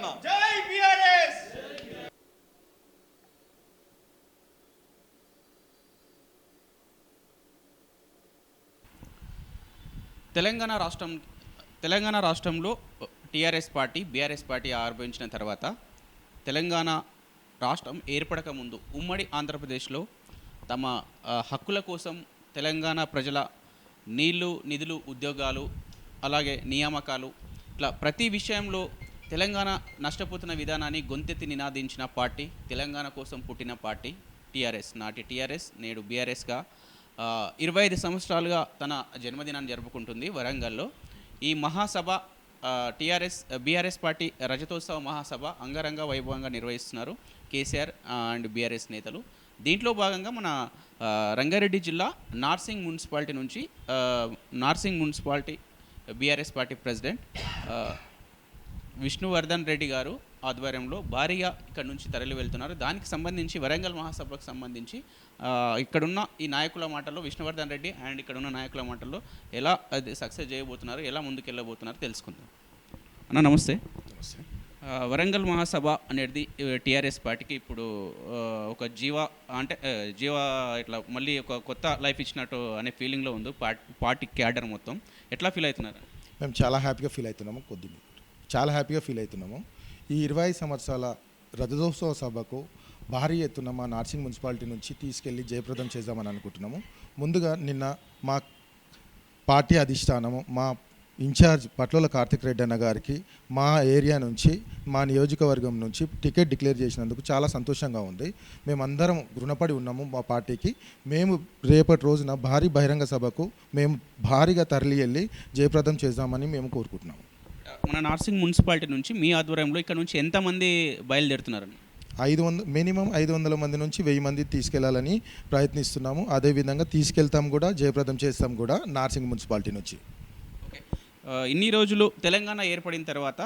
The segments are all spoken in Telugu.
తెలంగాణ జై బిఆర్ఎస్. తెలంగాణ రాష్ట్రం తెలంగాణ రాష్ట్రంలో టీఆర్ఎస్ పార్టీ బీఆర్ఎస్ పార్టీ ఆవిర్భవించిన తర్వాత తెలంగాణ రాష్ట్రం ఏర్పడక ముందు ఉమ్మడి ఆంధ్రప్రదేశ్లో తమ హక్కుల కోసం తెలంగాణ ప్రజల నీళ్ళు నిధులు ఉద్యోగాలు అలాగే నియామకాలు ఇట్లా ప్రతి విషయంలో తెలంగాణ నష్టపోతున్న విధానాన్ని గొంతెత్తి నినాదించిన పార్టీ తెలంగాణ కోసం పుట్టిన పార్టీ టీఆర్ఎస్. నాటి టీఆర్ఎస్ నేడు బీఆర్ఎస్గా. ఇరవై ఐదు సంవత్సరాలుగా తన జన్మదినాన్ని జరుపుకుంటుంది వరంగల్లో. ఈ మహాసభ టీఆర్ఎస్ బీఆర్ఎస్ పార్టీ రజతోత్సవ మహాసభ అంగరంగ వైభవంగా నిర్వహిస్తున్నారు కేసీఆర్ అండ్ బీఆర్ఎస్ నేతలు. దీంట్లో భాగంగా మన రంగారెడ్డి జిల్లా నార్సింగ్ మున్సిపాలిటీ నుంచి Narsing municipality BRS party president Vishnuvardhan Reddy గారు ఆధ్వర్యంలో భారీగా ఇక్కడ నుంచి తరలి వెళ్తున్నారు. దానికి సంబంధించి వరంగల్ మహాసభకు సంబంధించి ఇక్కడున్న ఈ నాయకుల మాటల్లో విష్ణువర్ధన్ రెడ్డి అండ్ ఇక్కడున్న నాయకుల మాటల్లో ఎలా అది సక్సెస్ చేయబోతున్నారు ఎలా ముందుకెళ్ళబోతున్నారు తెలుసుకుందాం. అన్న నమస్తే. ఆ, వరంగల్ మహాసభ అనేది టీఆర్ఎస్ పార్టీకి ఇప్పుడు ఒక జీవ అంటే జీవ ఇట్లా మళ్ళీ ఒక కొత్త లైఫ్ ఇచ్చినట్టు అనే ఫీలింగ్లో ఉంది పార్టీ పార్టీ క్యాడర్ మొత్తం. ఎట్లా ఫీల్ అవుతున్నారు? మేము చాలా హ్యాపీగా ఫీల్ అవుతున్నాము కొద్దిగా చాలా హ్యాపీగా ఫీల్ అవుతున్నాము. ఈ ఇరవై ఐదు సంవత్సరాల రజతోత్సవ సభకు భారీ ఎత్తున మా నార్సింగ్ మున్సిపాలిటీ నుంచి తీసుకెళ్ళి జయప్రదం చేద్దామని అనుకుంటున్నాము. ముందుగా నిన్న మా పార్టీ అధిష్టానము మా ఇన్ఛార్జ్ పట్లోల కార్తిక్ రెడ్డి అన్న గారికి మా ఏరియా నుంచి మా నియోజకవర్గం నుంచి టికెట్ డిక్లేర్ చేసినందుకు చాలా సంతోషంగా ఉంది. మేమందరం రుణపడి ఉన్నాము మా పార్టీకి. మేము రేపటి రోజున భారీ బహిరంగ సభకు మేము భారీగా తరలి వెళ్ళి జయప్రదం చేద్దామని మేము కోరుకుంటున్నాము. మన నార్సింగ్ మున్సిపాలిటీ నుంచి మీ ఆధ్వర్యంలో ఇక్కడ నుంచి ఎంతమంది బయలుదేరుతున్నారని? ఐదు వంద మినిమం ఐదు వందల మంది నుంచి వెయ్యి మంది తీసుకెళ్ళాలని ప్రయత్నిస్తున్నాము. అదేవిధంగా తీసుకెళ్తాం కూడా జయప్రదం చేస్తాం కూడా నార్సింగ్ మున్సిపాలిటీ నుంచి. ఇన్ని రోజులు తెలంగాణ ఏర్పడిన తర్వాత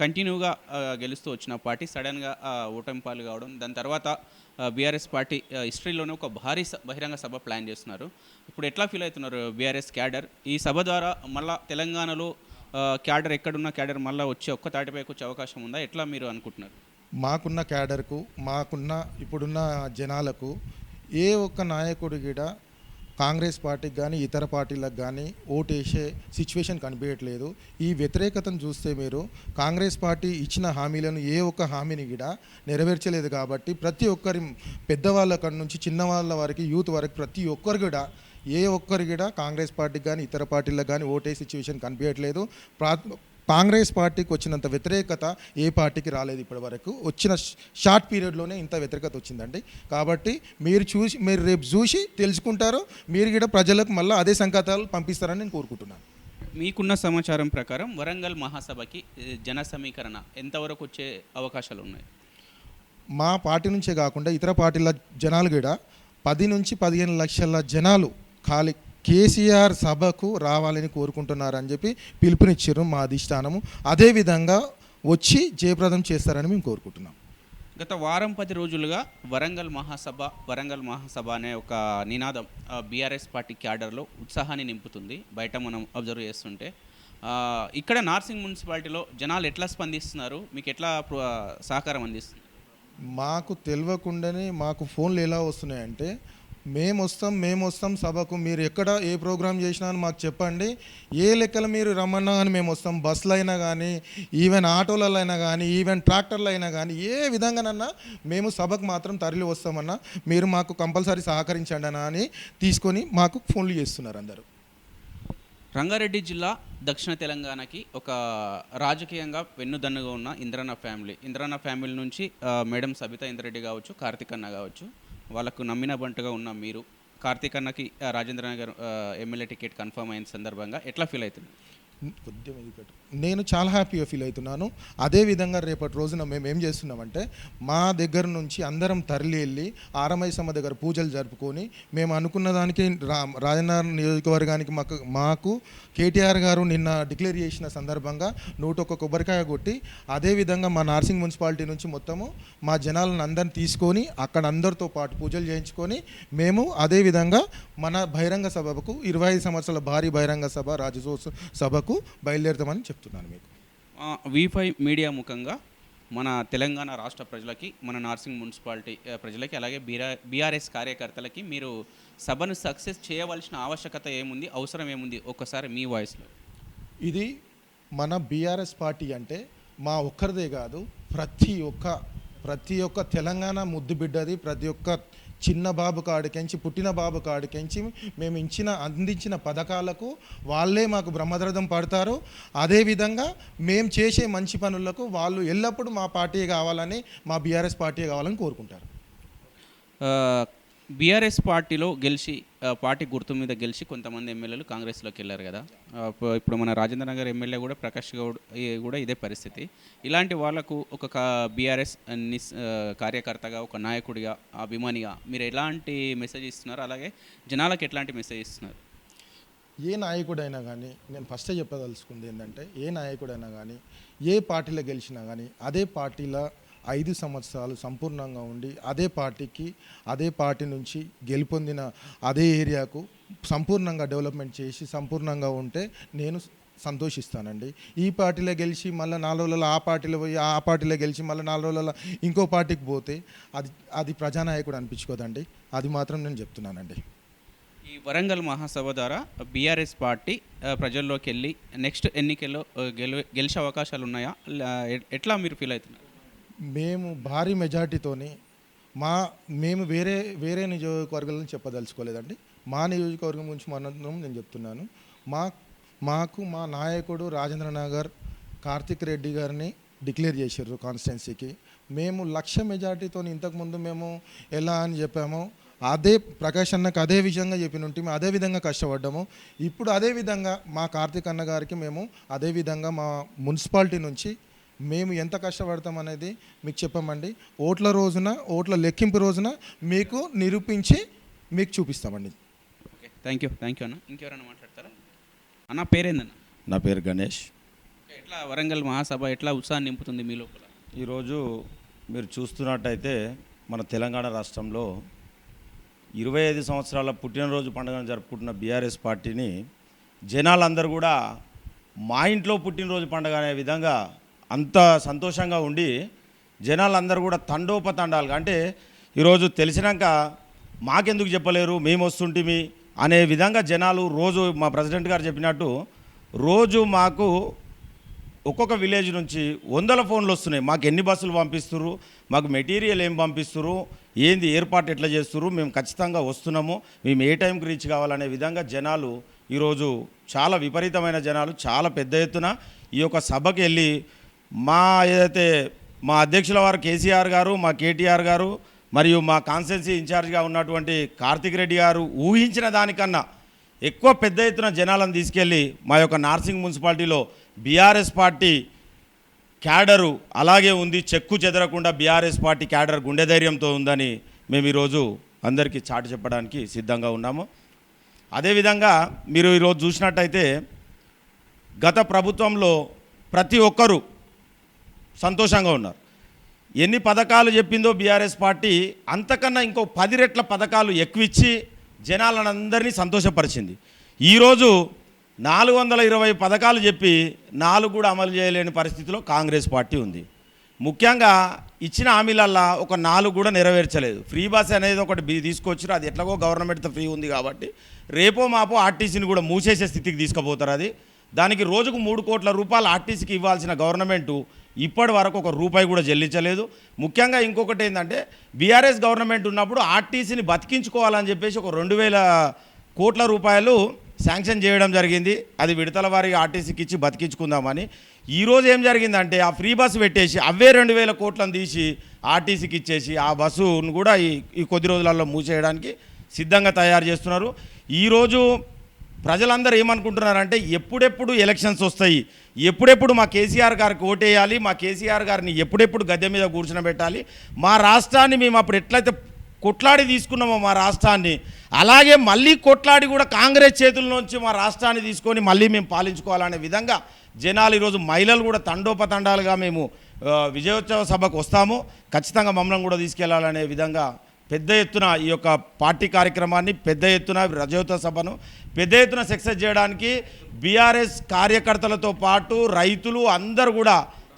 కంటిన్యూగా గెలుస్తూ వచ్చిన పార్టీ సడన్గా ఓటమి పాలు కావడం దాని తర్వాత బీఆర్ఎస్ పార్టీ హిస్టరీలోనే ఒక భారీ బహిరంగ సభ ప్లాన్ చేస్తున్నారు. ఇప్పుడు ఎట్లా ఫీల్ అవుతున్నారు బీఆర్ఎస్ క్యాడర్? ఈ సభ ద్వారా మళ్ళా తెలంగాణలో క్యాడర్ ఎక్కడున్న క్యాడర్ మళ్ళీ వచ్చి ఒక్క తాటిపైకి వచ్చే అవకాశం ఉందా? ఎట్లా మీరు అనుకుంటున్నారు? మాకున్న క్యాడర్కు మాకున్న ఇప్పుడున్న జనాలకు ఏ ఒక్క నాయకుడు కూడా కాంగ్రెస్ పార్టీకి కానీ ఇతర పార్టీలకు కానీ ఓటేసే సిచ్యువేషన్ కనిపించట్లేదు. ఈ వ్యతిరేకతను చూస్తే మీరు కాంగ్రెస్ పార్టీ ఇచ్చిన హామీలను ఏ ఒక్క హామీని కూడా నెరవేర్చలేదు కాబట్టి ప్రతి ఒక్కరి పెద్దవాళ్ళ కాడ నుంచి చిన్నవాళ్ళ వరకు యూత్ వరకు ప్రతి ఒక్కరు కూడా ఏ ఒక్కరు కూడా కాంగ్రెస్ పార్టీకి కానీ ఇతర పార్టీలకు కానీ ఓటే సిచ్యువేషన్ కనిపించట్లేదు. ప్రా కాంగ్రెస్ పార్టీకి వచ్చినంత వ్యతిరేకత ఏ పార్టీకి రాలేదు ఇప్పటి వరకు వచ్చిన షార్ట్ పీరియడ్లోనే ఇంత వ్యతిరేకత వచ్చిందండి. కాబట్టి మీరు చూసి మీరు రేపు చూసి తెలుసుకుంటారు. మీరు కూడా ప్రజలకు మళ్ళీ అదే సంకేతాలు పంపిస్తారని నేను కోరుకుంటున్నాను. మీకున్న సమాచారం ప్రకారం వరంగల్ మహాసభకి జన సమీకరణ ఎంతవరకు వచ్చే అవకాశాలు ఉన్నాయి? మా పార్టీ నుంచే కాకుండా ఇతర పార్టీల జనాలు కూడా పది నుంచి పదిహేను లక్షల జనాలు ఖాళీ కేసీఆర్ సభకు రావాలని కోరుకుంటున్నారని చెప్పి పిలుపునిచ్చారు మా అధిష్టానము. అదేవిధంగా వచ్చి జయప్రదం చేస్తారని మేము కోరుకుంటున్నాం. గత వారం పది రోజులుగా వరంగల్ మహాసభ వరంగల్ మహాసభ అనే ఒక నినాదం బీఆర్ఎస్ పార్టీ క్యాడర్లో ఉత్సాహాన్ని నింపుతుంది. బయట మనం అబ్జర్వ్ చేస్తుంటే ఇక్కడ నార్సింగ్ మున్సిపాలిటీలో జనాలు ఎట్లా స్పందిస్తున్నారు? మీకు ఎట్లా ప్ర- సహకారం అందిస్తుంది మాకు తెలియకుండానే మాకు ఫోన్లు ఎలా వస్తున్నాయంటే మేము వస్తాం మేము వస్తాం సభకు. మీరు ఎక్కడ ఏ ప్రోగ్రామ్ చేసినా అని మాకు చెప్పండి. ఏ లెక్కలు మీరు రమ్మన్నా కానీ మేము వస్తాం బస్సులు అయినా కానీ ఈవెన్ ఆటోలలో అయినా కానీ ఈవెన్ ట్రాక్టర్లు అయినా కానీ ఏ విధంగానన్నా మేము సభకు మాత్రం తరలి వస్తామన్నా మీరు మాకు కంపల్సరీ సహకరించండి అన్న అని తీసుకొని మాకు ఫోన్లు చేస్తున్నారు అందరూ. రంగారెడ్డి జిల్లా దక్షిణ తెలంగాణకి ఒక రాజకీయంగా వెన్నుదన్నుగా ఉన్న ఇంద్రన్న ఫ్యామిలీ. ఇంద్రన్న ఫ్యామిలీ నుంచి మేడం సబితా ఇంద్రెడ్డి కావచ్చు కార్తిక్ అన్న కావచ్చు. వాళ్ళకు నమ్మిన బంటుగా ఉన్న మీరు కార్తీక్ అన్నకి Rajendra Nagar MLA ticket confirm అయిన సందర్భంగా ఎట్లా ఫీల్ అవుతుంది కొద్దిగా మెల్లి పెట్టు. నేను చాలా హ్యాపీగా ఫీల్ అవుతున్నాను అదేవిధంగా రేపటి రోజున మేము ఏం చేస్తున్నామంటే మా దగ్గర నుంచి అందరం తరలి వెళ్ళి ఆరమైసమ్మ దగ్గర పూజలు జరుపుకొని మేము అనుకున్న దానికి రా రాజనగర్ నియోజకవర్గానికి మాకు మాకు కేటీఆర్ గారు నిన్న డిక్లేర్ చేసిన సందర్భంగా నూట ఒక్క కొబ్బరికాయ కొట్టి అదేవిధంగా మా నార్సింగ్ మున్సిపాలిటీ నుంచి మొత్తము మా జనాలను అందరిని తీసుకొని అక్కడ అందరితో పాటు పూజలు చేయించుకొని మేము అదేవిధంగా మన బహిరంగ సభకు ఇరవై ఐదు సంవత్సరాల భారీ బహిరంగ సభ రాజ్యోత్సవ సభకు బయలుదేరుతామని చెప్తున్నాను మీకు. వి ఫైవ్ మీడియా ముఖంగా మన తెలంగాణ రాష్ట్ర ప్రజలకి మన నార్సింగ్ మున్సిపాలిటీ ప్రజలకి అలాగే బీఆర్ బీఆర్ఎస్ కార్యకర్తలకి మీరు సభను సక్సెస్ చేయవలసిన ఆవశ్యకత ఏముంది అవసరం ఏముంది? ఒక్కసారి మీ వాయిస్లో. ఇది మన బీఆర్ఎస్ పార్టీ అంటే మా ఒక్కరిదే కాదు ప్రతి ఒక్క ప్రతి ఒక్క తెలంగాణ ముద్దు బిడ్డది ప్రతి ఒక్క చిన్న బాబు కాడికెంచి పుట్టిన బాబు కాడికెంచి మేము ఇచ్చిన అందించిన పథకాలకు వాళ్ళే మాకు బ్రహ్మద్రథం పడతారు. అదేవిధంగా మేము చేసే మంచి పనులకు వాళ్ళు ఎల్లప్పుడూ మా పార్టీ కావాలని మా బీఆర్ఎస్ పార్టీ కావాలని కోరుకుంటారు. బీఆర్ఎస్ పార్టీలో గెలిచి పార్టీ గుర్తు మీద గెలిచి కొంతమంది ఎమ్మెల్యేలు కాంగ్రెస్లోకి వెళ్ళారు కదా. ఇప్పుడు మన రాజేంద్ర నగర్ ఎమ్మెల్యే కూడా ప్రకాష్ గౌడ్ కూడా ఇదే పరిస్థితి. ఇలాంటి వాళ్ళకు ఒక బీఆర్ఎస్ కార్యకర్తగా ఒక నాయకుడిగా అభిమానిగా మీరు ఎలాంటి మెసేజ్ ఇస్తున్నారు అలాగే జనాలకు ఎట్లాంటి మెసేజ్ ఇస్తున్నారు? ఏ నాయకుడైనా కానీ నేను ఫస్టే చెప్పదలుచుకుంది ఏంటంటే ఏ నాయకుడైనా కానీ ఏ పార్టీలో గెలిచినా కానీ అదే పార్టీలో ఐదు సంవత్సరాలు సంపూర్ణంగా ఉండి అదే పార్టీకి అదే పార్టీ నుంచి గెలుపొందిన అదే ఏరియాకు సంపూర్ణంగా డెవలప్మెంట్ చేసి సంపూర్ణంగా ఉంటే నేను సంతోషిస్తానండి. ఈ పార్టీలో గెలిచి మళ్ళీ నాలుగు రోజులలో ఆ పార్టీలో పోయి ఆ పార్టీలో గెలిచి మళ్ళీ నాలుగు రోజులలో ఇంకో పార్టీకి పోతే అది అది ప్రజానాయకుడు అనిపించుకోదండి. అది మాత్రం నేను చెప్తున్నానండి. ఈ వరంగల్ మహాసభ ద్వారా బీఆర్ఎస్ పార్టీ ప్రజల్లోకి వెళ్ళి నెక్స్ట్ ఎన్నికల్లో గెలు గెలిచే అవకాశాలు ఉన్నాయా? ఎట్లా మీరు ఫీల్ అవుతున్నారు? మేము భారీ మెజార్టీతోని మా మేము వేరే వేరే నియోజకవర్గాలను చెప్పదలుచుకోలేదండి. మా నియోజకవర్గం గురించి మనం నేను చెప్తున్నాను. మా మాకు మా నాయకుడు రాజేంద్ర నగర్ కార్తిక్ రెడ్డి గారిని డిక్లేర్ చేశారు కాన్స్టిట్యున్సీకి. మేము లక్ష మెజార్టీతో ఇంతకుముందు మేము ఎలా అని చెప్పామో అదే ప్రకాష్ అన్నకు అదే విధంగా చెప్పిన ఉంటే మేము అదే విధంగా కష్టపడ్డాము. ఇప్పుడు అదే విధంగా మా కార్తిక్ అన్న గారికి మేము అదే విధంగా మా మున్సిపాలిటీ నుంచి మేము ఎంత కష్టపడతాం అనేది మీకు చెప్పామండి. ఓట్ల రోజున ఓట్ల లెక్కింపు రోజున మీకు నిరూపించి మీకు చూపిస్తామండి. Okay thank you thank you అన్న. ఇంకెవరైనా మాట్లాడతారా? అన్న పేరేందన్న? నా పేరు గణేష్. ఓకే, ఎట్లా వరంగల్ మహాసభ ఎట్లా ఉత్సాహం నింపుతుంది మీ లోపల? ఈరోజు మీరు చూస్తున్నట్టయితే మన తెలంగాణ రాష్ట్రంలో ఇరవై ఐదు సంవత్సరాల పుట్టినరోజు పండుగను జరుపుకుంటున్న బీఆర్ఎస్ పార్టీని జనాలందరూ కూడా మా ఇంట్లో పుట్టినరోజు పండుగ అనే విధంగా అంత సంతోషంగా ఉండి జనాలందరూ కూడా తండోపతండాలుగా. అంటే ఈరోజు తెలిసినాక మాకెందుకు చెప్పలేరు మేము వస్తుంటిమి అనే విధంగా జనాలు రోజు మా ప్రెసిడెంట్ గారు చెప్పినట్టు రోజు మాకు ఒక్కొక్క విలేజ్ నుంచి వందల ఫోన్లు వస్తున్నాయి. మాకు ఎన్ని బస్సులు పంపిస్తున్నారు మాకు మెటీరియల్ ఏం పంపిస్తున్నారు ఏంది ఏర్పాటు ఎట్లా చేస్తున్నారు మేము ఖచ్చితంగా వస్తున్నాము. మేము ఏ టైంకి రీచ్ కావాలనే విధంగా జనాలు ఈరోజు చాలా విపరీతమైన జనాలు చాలా పెద్ద ఎత్తున ఈ యొక్క సభకి వెళ్ళి మా ఏదైతే మా అధ్యక్షుల వారు కేసీఆర్ గారు మా కేటీఆర్ గారు మరియు మా కాన్స్టెన్సీ ఇన్ఛార్జ్గా ఉన్నటువంటి కార్తిక్ రెడ్డి గారు ఊహించిన దానికన్నా ఎక్కువ పెద్ద ఎత్తున జనాలను తీసుకెళ్ళి మా యొక్క నార్సింగ్ మున్సిపాలిటీలో బీఆర్ఎస్ పార్టీ క్యాడరు అలాగే ఉంది చెక్కు చెదరకుండా బీఆర్ఎస్ పార్టీ క్యాడర్ గుండె ధైర్యంతో ఉందని మేము ఈరోజు అందరికీ చాటు చెప్పడానికి సిద్ధంగా ఉన్నాము. అదేవిధంగా మీరు ఈరోజు చూసినట్టయితే గత ప్రభుత్వంలో ప్రతి ఒక్కరూ సంతోషంగా ఉన్నారు. ఎన్ని పథకాలు చెప్పిందో బీఆర్ఎస్ పార్టీ అంతకన్నా ఇంకో పది రెట్ల పథకాలు ఎక్కువిచ్చి జనాలందరినీ సంతోషపరిచింది. ఈరోజు నాలుగు వందల ఇరవై పథకాలు చెప్పి నాలుగు కూడా అమలు చేయలేని పరిస్థితిలో కాంగ్రెస్ పార్టీ ఉంది. ముఖ్యంగా ఇచ్చిన హామీలల్లా ఒక నాలుగు కూడా నెరవేర్చలేదు. ఫ్రీ బస్ అనేది ఒకటి తీసుకొచ్చారు అది ఎట్లాగో గవర్నమెంట్తో ఫ్రీ ఉంది కాబట్టి రేపో మాపో ఆర్టీసీని కూడా మూసేసే స్థితికి తీసుకుపోతారు అది. దానికి రోజుకు మూడు కోట్ల రూపాయలు ఆర్టీసీకి ఇవ్వాల్సిన గవర్నమెంటు ఇప్పటి వరకు ఒక రూపాయి కూడా చెల్లించలేదు. ముఖ్యంగా ఇంకొకటి ఏంటంటే బీఆర్ఎస్ గవర్నమెంట్ ఉన్నప్పుడు ఆర్టీసీని బతికించుకోవాలని చెప్పేసి ఒక రెండు వేల కోట్ల రూపాయలు శాంక్షన్ చేయడం జరిగింది. అది విడతల వారిగా ఆర్టీసీకి ఇచ్చి బతికించుకుందామని. ఈరోజు ఏం జరిగిందంటే ఆ ఫ్రీ బస్సు పెట్టేసి అవే రెండు వేల కోట్లను తీసి ఆర్టీసీకి ఇచ్చేసి ఆ బస్సును కూడా ఈ ఈ కొద్ది రోజులలో మూసేయడానికి సిద్ధంగా తయారు చేస్తున్నారు. ఈరోజు ప్రజలందరూ ఏమనుకుంటున్నారంటే ఎప్పుడెప్పుడు ఎలక్షన్స్ వస్తాయి ఎప్పుడెప్పుడు మా కేసీఆర్ గారికి ఓటేయాలి మా కేసీఆర్ గారిని ఎప్పుడెప్పుడు గద్దె మీద కూర్చునబెట్టాలి మా రాష్ట్రాన్ని మేము అప్పుడు ఎట్లయితే కొట్లాడి తీసుకున్నామో మా రాష్ట్రాన్ని అలాగే మళ్ళీ కొట్లాడి కూడా కాంగ్రెస్ చేతుల్లోంచి మా రాష్ట్రాన్ని తీసుకొని మళ్ళీ మేము పాలించుకోవాలనే విధంగా జనాలు ఈరోజు మహిళలు కూడా తండోపతండాలుగా మేము విజయోత్సవ సభకు వస్తాము. ఖచ్చితంగా మమ్మల్ని కూడా తీసుకెళ్ళాలనే విధంగా పెద్ద ఎత్తున ఈ యొక్క పార్టీ కార్యక్రమాన్ని పెద్ద ఎత్తున రజయోత్సవ సభను పెద్ద ఎత్తున సక్సెస్ చేయడానికి బీఆర్ఎస్ కార్యకర్తలతో పాటు రైతులు అందరూ కూడా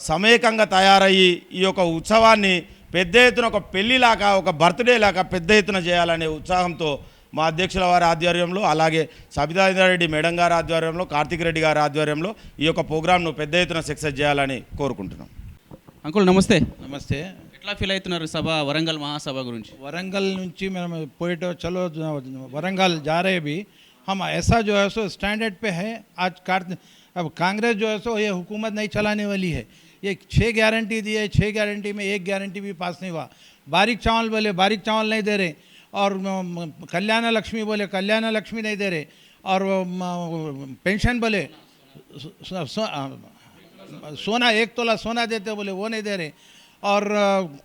సమేకంగా తయారయ్యి ఈ యొక్క ఉత్సవాన్ని పెద్ద ఎత్తున ఒక పెళ్ళిలాగా ఒక బర్త్డే లాగా పెద్ద ఎత్తున చేయాలనే ఉత్సాహంతో మా అధ్యక్షుల వారి ఆధ్వర్యంలో అలాగే సబితారెడ్డి మేడం గారి ఆధ్వర్యంలో కార్తిక్ రెడ్డి గారి ఆధ్వర్యంలో ఈ యొక్క ప్రోగ్రామ్ను పెద్ద ఎత్తున సక్సెస్ చేయాలని కోరుకుంటున్నాం. అంకుల్ నమస్తే. నమస్తే. ఎట్లా ఫీల్ అవుతున్నారు సభ వరంగల్ మహాసభ గురించి वरंगल నుంచి మేము పోయిటో चलो वरंगल जा रहे भी हम ऐसा जो है सो स्टैंडर्ड पे है आज कार्त अब कांग्रेस जो है सो ये हुकूमत नहीं चलाने वाली है ये छः गारंटी दी है छः गारंटी में एक गारंटी भी पास नहीं हुआ बारीक चावल बोले बारीक चावल नहीं दे रहे और म, म, कल्याण लक्ष्मी बोले कल्याण लक्ष्मी नहीं दे रहे और वो, म, पेंशन बोले सो, सो, सो, आ, सोना एक तोला सोना देते बोले वो नहीं दे रहे और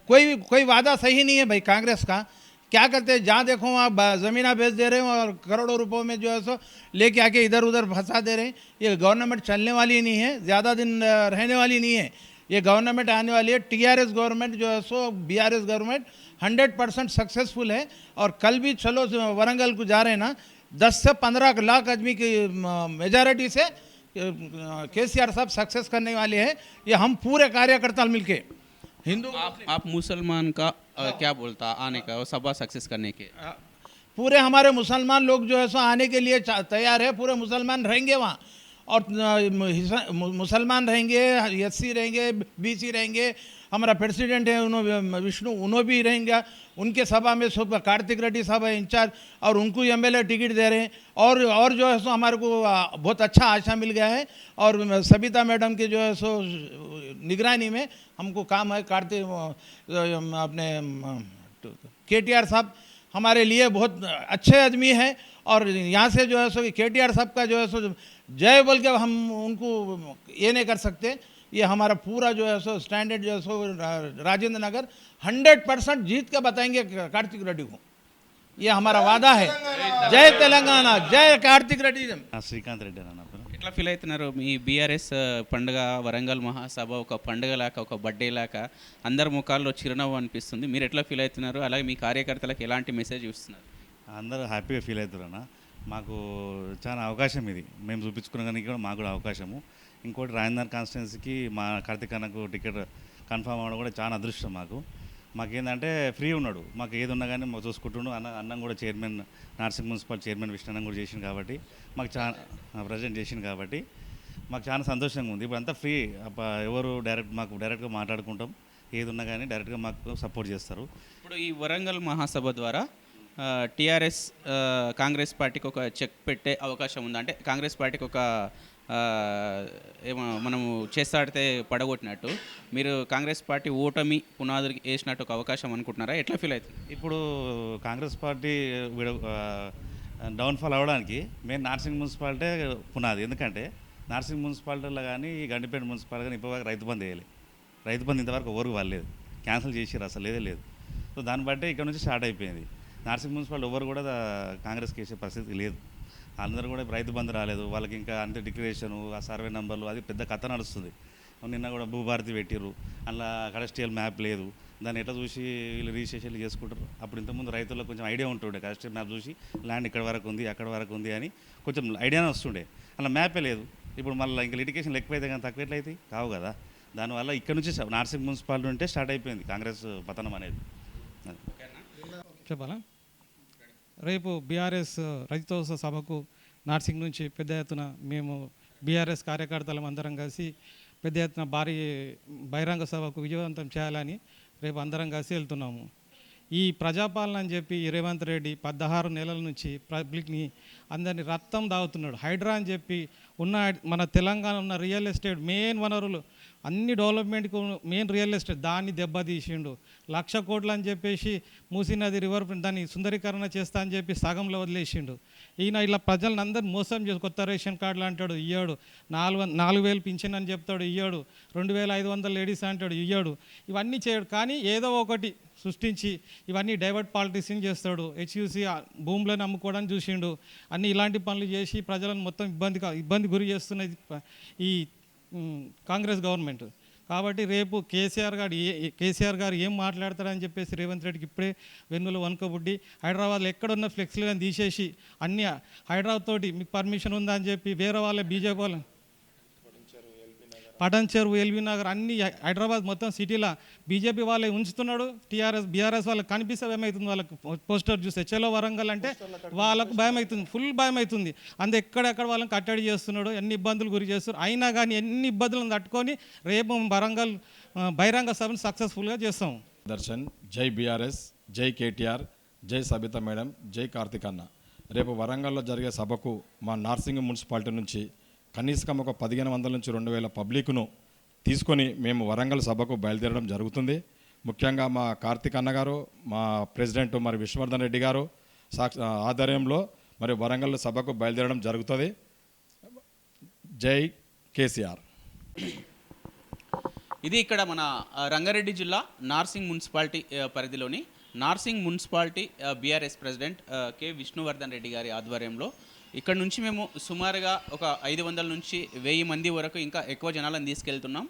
कोई कोई वादा सही नहीं है भाई कांग्रेस का। क्या करते हैं? जहाँ देखो वहाँ ज़मीना बेच दे रहे हैं और करोड़ों रुपयों में जो है सो, लेके आके इधर उधर फंसा दे रहे हैं। ये गवर्नमेंट चलने वाली नहीं है, ज़्यादा दिन रहने वाली नहीं है। ये गवर्नमेंट आने वाली है। टीआरएस गवर्नमेंट जो है सो, BRS government hundred percent successful है और कल भी चलो वरंगल को जा रहे हैं ना, दस से पंद्रह लाख आदमी की मेजॉरिटी से के साहब सक्सेस करने वाले हैं। ये हम पूरे कार्यकर्ता मिलके। हिंदू आप आप मुसलमान का आ, क्या बोलता आने का और सभा सक्सेस करने के। पूरे हमारे मुसलमान लोग जो है सो आने के लिए तैयार है पूरे मुसलमान रहेंगे वहाँ। और मुसलमान रहेंगे एस सी रहेंगे बीसी रहेंगे हमारा प्रेसिडेंट है उन्होंने विष्णु, उन्हों भी रहेंगे। उनके सभा में सब कार्तिक रेड्डी साहब है, इंचार्ज, और उनको ही एम टिकट दे रहे हैं। और और जो है सो हमारे को बहुत अच्छा आशा मिल गया है। और सबिता मैडम के जो है सो, निगरानी में हमको काम है, कार्तिक अपने के टी आर साहब हमारे लिए बहुत अच्छे आदमी हैं। और यहाँ से जो है सो के टी आर साहब का जो है सो, जय बोल के हम उनको ये नहीं कर सकते। ये हमारा पूरा जो है सो स्टैंडर्ड जो है सो रा- राजेंद्र नगर हंड्रेड परसेंट जीत के बताएंगे कार्तिक रेड्डी को ये हमारा वादा है जय तेलंगाना जय कार्तिक रेड्डी ఆ శ్రీకాంత్ రెడ్డి అన్న నా పేరు ఎట్లా ఫీల్ అవుతున్నారు మీ బీఆర్ఎస్ పండుగ వరంగల్ మహాసభ ఒక పండుగ లాగా ఒక బర్త్డే లాగా అందరి ముఖాల్లో చిరునవ్వు అనిపిస్తుంది మీరు ఎట్లా ఫీల్ అవుతున్నారు అలాగే మీ కార్యకర్తలకు ఎలాంటి మెసేజ్ ఇస్తున్నారు అందరూ హ్యాపీగా ఫీల్ అవుతారు అన్న మాకు చాలా అవకాశం ఇది మేము చూపించుకునే కూడా మాకు కూడా అవకాశము ఇంకోటి రాజధాని కాన్స్టిట్యున్సీకి మా కార్తిక్ అన్నకు టికెట్ కన్ఫామ్ అవ్వడం కూడా చాలా అదృష్టం మాకు. మాకేందంటే ఫ్రీ ఉన్నాడు. మాకు ఏది ఉన్నా కానీ మాకు చూసుకుంటుండు. అన్న అన్నం కూడా chairman Narsing municipal chairman Vishnu కూడా చేసింది కాబట్టి మాకు చాలా ప్రజెంట్ చేసింది కాబట్టి మాకు చాలా సంతోషంగా ఉంది. ఇప్పుడు అంతా ఫ్రీ ఎవరు డైరెక్ట్ మాకు డైరెక్ట్గా మాట్లాడుకుంటాం. ఏది ఉన్నా కానీ డైరెక్ట్గా మాకు సపోర్ట్ చేస్తారు. ఇప్పుడు ఈ వరంగల్ మహాసభ ద్వారా టీఆర్ఎస్ కాంగ్రెస్ పార్టీకి ఒక చెక్ పెట్టే అవకాశం ఉంది? అంటే కాంగ్రెస్ పార్టీకి ఒక ఏమో మనము చేస్తాడితే పడగొట్టినట్టు. మీరు కాంగ్రెస్ పార్టీ ఓటమి పునాదులు వేసినట్టు ఒక అవకాశం అనుకుంటున్నారా? ఎట్లా ఫీల్ అవుతుంది? ఇప్పుడు కాంగ్రెస్ పార్టీ విడ డౌన్ఫాల్ అవ్వడానికి మెయిన్ నార్సింగ్ మున్సిపాలిటీ పునాది. ఎందుకంటే నార్సింగ్ మున్సిపాలిటీలో కానీ ఈ గండిపేట మున్సిపాలిటీ కానీ ఇప్పటివరకు రైతు బంద్ వేయాలి. రైతు బంద్ ఇంతవరకు ఎవరికి వాళ్ళలేదు క్యాన్సిల్ చేసిర్రు అసలు లేదే లేదు. సో దాన్ని బట్టే ఇక్కడ నుంచి స్టార్ట్ అయిపోయింది. నార్సింగ్ మున్సిపాలిటీ ఎవరు కూడా కాంగ్రెస్కి వేసే పరిస్థితి లేదు. అందరూ కూడా రైతు బంద్ రాలేదు. వాళ్ళకి ఇంకా అంతే డిక్లరేషన్ ఆ సర్వే నెంబర్లు అది పెద్ద కథ నడుస్తుంది. నిన్న కూడా భూభారతి పెట్టిర్రు. అలా కడస్ట్రియల్ మ్యాప్ లేదు. దాన్ని ఎట్లా చూసి వీళ్ళు రిజిస్ట్రేషన్ చేసుకుంటారు? అప్పుడు ఇంతకుముందు రైతులకు కొంచెం ఐడియా ఉంటుండే. కడస్ట్రియల్ మ్యాప్ చూసి ల్యాండ్ ఇక్కడ వరకు ఉంది అక్కడ వరకు ఉంది అని కొంచెం ఐడియానే వస్తుండే. అలా మ్యాపే లేదు. ఇప్పుడు మళ్ళీ ఇంకా లిటికేషన్ ఎక్కువైతే కానీ తక్కువ ఎట్లయితే కావు కదా. దానివల్ల ఇక్కడ నుంచి నార్సింగ్ మున్సిపాలిటీ ఉంటే స్టార్ట్ అయిపోయింది కాంగ్రెస్ పతనం అనేది. చెప్పాలా? రేపు బీఆర్ఎస్ రజతోత్సవ సభకు నార్సింగ్ నుంచి పెద్ద ఎత్తున మేము బీఆర్ఎస్ కార్యకర్తలం అందరం కలిసి పెద్ద ఎత్తున భారీ బహిరంగ సభకు విజయవంతం చేయాలని రేపు అందరం కలిసి వెళ్తున్నాము. ఈ ప్రజాపాలన అని చెప్పి రేవంత్ రెడ్డి పదహారు నెలల నుంచి పబ్లిక్ని అందరినీ రక్తం దాగుతున్నాడు. హైడ్రా అని చెప్పి ఉన్న మన తెలంగాణ ఉన్న రియల్ ఎస్టేట్ మెయిన్ వనరులు అన్ని డెవలప్మెంట్కి మెయిన్ రియల్ ఎస్టేట్ దాన్ని దెబ్బతీసిండు. లక్ష కోట్లు అని చెప్పేసి మూసీ నది రివర్ దాన్ని సుందరీకరణ చేస్తా అని చెప్పి సగంలో వదిలేసిండు. ఈయన ఇలా ప్రజలను అందరు మోసం చేసి కొత్త రేషన్ కార్డులు అంటాడు ఇయ్యాడు. నాలుగు నాలుగు వేలు పింఛన్ అని చెప్తాడు ఇయ్యాడు. రెండు వేల ఐదు వందల లేడీస్ అంటాడు ఇయ్యాడు. ఇవన్నీ చేయడు. కానీ ఏదో ఒకటి సృష్టించి ఇవన్నీ డైవర్ట్ పాలిటిక్స్ని చేస్తాడు. హెచ్యూసి భూములను అమ్ముకోవడానికి చూసిండు. అన్ని ఇలాంటి పనులు చేసి ప్రజలను మొత్తం ఇబ్బంది ఇబ్బంది గురి చేస్తున్నది ఈ కాంగ్రెస్ గవర్నమెంట్. కాబట్టి రేపు కేసీఆర్ గారు ఏ కేసీఆర్ గారు ఏం మాట్లాడతారని చెప్పేసి రేవంత్ రెడ్డికి ఇప్పుడే వెన్నులు వనుకబుడ్డి హైదరాబాద్లో ఎక్కడున్న ఫ్లెక్స్లు కానీ తీసేసి అన్ని హైదరాబాద్ తోటి మీకు పర్మిషన్ ఉందా అని చెప్పి వేరే వాళ్ళ బీజేపీ వాళ్ళు పటన్ చెరువు ఎల్బీ నగర్ అన్ని హైదరాబాద్ మొత్తం సిటీలో బీజేపీ వాళ్ళే ఉంచుతున్నాడు. టీఆర్ఎస్ బీఆర్ఎస్ వాళ్ళకి కనిపిస్తే భయం అవుతుంది వాళ్ళకి పోస్టర్ చూస్తే చలో వరంగల్ అంటే వాళ్ళకు భయం అవుతుంది ఫుల్ భయం అవుతుంది అందు ఎక్కడెక్కడ వాళ్ళని కట్టడి చేస్తున్నాడు ఎన్ని ఇబ్బందులు గురి చేస్తున్నారు అయినా కానీ ఎన్ని ఇబ్బందులను తట్టుకొని రేపు వరంగల్ బహిరంగ సభను సక్సెస్ఫుల్గా చేస్తాం. దర్శన్ జై బీఆర్ఎస్ జై కేటీఆర్ జై సబిత మేడం జై కార్తిక్ అన్న. రేపు వరంగల్లో జరిగే సభకు మా నార్సింగ్ మున్సిపాలిటీ నుంచి కనీసం ఒక పదిహేను వందల నుంచి రెండు వేల పబ్లిక్ను తీసుకొని మేము వరంగల్ సభకు బయలుదేరడం జరుగుతుంది. ముఖ్యంగా మా కార్తిక్ అన్నగారు మా ప్రెసిడెంట్ మరి విష్ణువర్ధన్ రెడ్డి గారు సాక్ష ఆధ్వర్యంలో మరి వరంగల్ సభకు బయలుదేరడం జరుగుతుంది. జై కేసీఆర్. ఇది ఇక్కడ మన రంగారెడ్డి జిల్లా నార్సింగ్ మున్సిపాలిటీ పరిధిలోని Narsing municipality BRS president K Vishnuvardhan Reddy గారి ఆధ్వర్యంలో ఇక్కడ నుంచి మేము సుమారుగా ఒక ఐదు వందల నుంచి వెయ్యి మంది వరకు ఇంకా ఎక్కువ జనాలను తీసుకెళ్తున్నాం.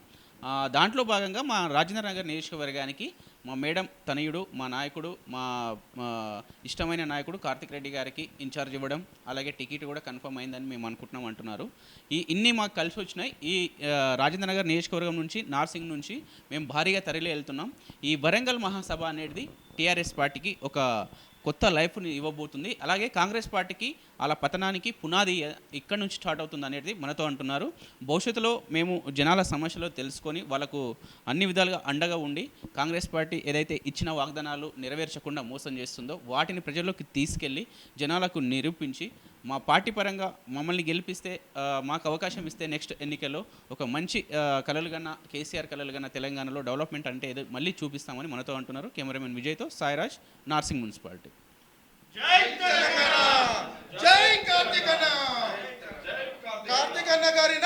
దాంట్లో భాగంగా మా రాజేంద్ర నగర్ నియోజకవర్గానికి మా మేడం తనయుడు మా నాయకుడు మా ఇష్టమైన నాయకుడు కార్తిక్ రెడ్డి గారికి ఇన్ఛార్జ్ ఇవ్వడం అలాగే టికెట్ కూడా కన్ఫర్మ్ అయిందని మేము అనుకుంటున్నాం అంటున్నారు. ఈ ఇన్ని మాకు కలిసి వచ్చినాయి. ఈ రాజేంద్ర నగర్ నియోజకవర్గం నుంచి నార్సింగ్ నుంచి మేము భారీగా తరలి వెళ్తున్నాం ఈ వరంగల్ మహాసభ అనేది టీఆర్ఎస్ పార్టీకి ఒక కొత్త లైఫ్ని ఇవ్వబోతుంది. అలాగే కాంగ్రెస్ పార్టీకి అలా పతనానికి పునాది ఇక్కడ నుంచి స్టార్ట్ అవుతుంది అనేది మనతో అంటున్నారు. భవిష్యత్తులో మేము జనాల సమస్యలు తెలుసుకొని వాళ్ళకు అన్ని విధాలుగా అండగా ఉండి కాంగ్రెస్ పార్టీ ఏదైతే ఇచ్చిన వాగ్దానాలు నెరవేర్చకుండా మోసం చేస్తుందో వాటిని ప్రజల్లోకి తీసుకెళ్ళి జనాలకు నిరూపించి మా పార్టీ పరంగా మమ్మల్ని గెలిపిస్తే మాకు అవకాశం ఇస్తే నెక్స్ట్ ఎన్నికల్లో ఒక మంచి ఆ, కలలు కన్నా కేసీఆర్ కలలు కన్నా తెలంగాణలో డెవలప్మెంట్ అంటే ఏదో మళ్ళీ చూపిస్తామని మనతో అంటున్నారు కెమెరామెన్ విజయ్తో సాయిరాజ్ నార్సింగ్ మున్సిపాలిటీ. జై గారి